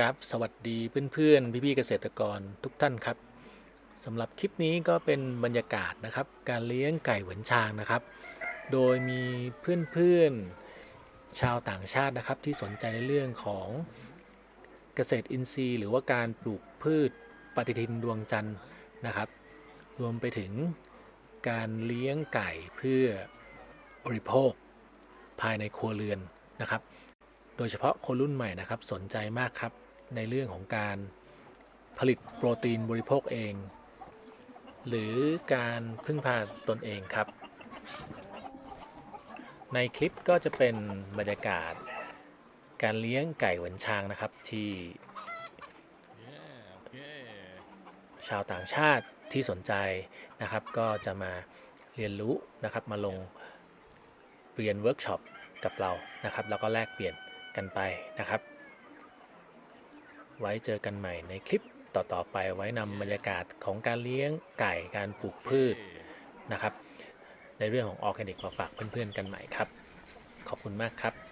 ครับสวัสดีเพื่อนๆ พี่ๆเกษตรกรทุกท่านครับสำหรับคลิปนี้ก็เป็นบรรยากาศนะครับ การเลี้ยงไก่เหวินชางนะครับ โดยมีเพื่อนๆชาวต่างชาตินะครับ ที่สนใจในเรื่องของเกษตรอินทรีย์ หรือว่าการปลูกพืชปฏิทินดวงจันทร์นะครับ รวมไปถึงการเลี้ยงไก่เพื่อบริโภคภายในครัวเรือนนะครับ โดยเฉพาะคนรุ่นใหม่นะครับสนใจมากครับในเรื่องของการผลิตโปรตีนบริโภคเอง หรือการพึ่งพาตนเองครับ ในคลิปก็จะเป็นบรรยากาศ การเลี้ยงไก่เหวนช้างนะครับที่ ชาวต่างชาติที่สนใจนะครับก็จะมาเรียนรู้นะครับมาลงเรียนเวิร์กช็อปกับเรานะครับ แล้วก็แลกเปลี่ยน กันไปนะครับ ไว้เจอกันใหม่ในคลิปต่อๆไปไว้นำบรรยากาศของการเลี้ยงไก่การปลูกพืชนะครับ ในเรื่องของออร์แกนิกมาฝากเพื่อนๆกันใหม่ครับ ขอบคุณมากครับ